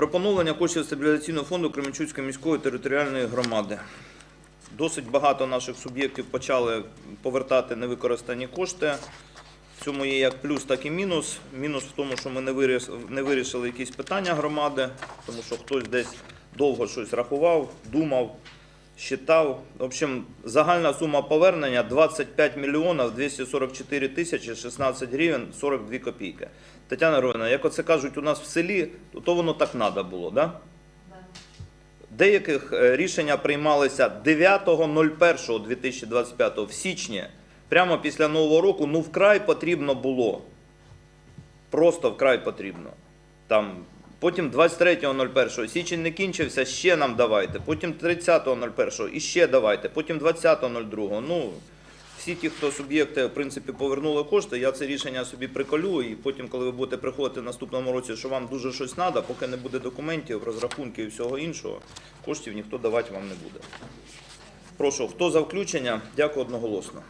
Про коштів стабілізаційного фонду Кременчуцької міської територіальної громади. Досить багато наших суб'єктів почали повертати невикористані кошти. В цьому є як плюс, так і мінус. Мінус в тому, що ми не вирішили якісь питання громади, тому що хтось десь довго щось рахував, думав, считав. В общем, загальна сума повернення 25 мільйонів 244 тисячі 16 гривень 42 копійки. Тетяна Ровна, як оце кажуть у нас в селі, то, то воно так треба було, да? Деяких е, рішення приймалися 9.01.2025 в січні, прямо після Нового року, ну вкрай потрібно було. Просто вкрай потрібно. Там, потім 23.01, січень не кінчився, ще нам давайте. Потім 30.01, і ще давайте. Потім 20.02. Ну, всі ті, хто суб'єкти, в принципі, повернули кошти, я це рішення собі приколю, і потім, коли ви будете приходити в наступному році, що вам дуже щось треба, поки не буде документів, розрахунків і всього іншого, коштів ніхто давати вам не буде. Прошу, хто за включення? Дякую одноголосно.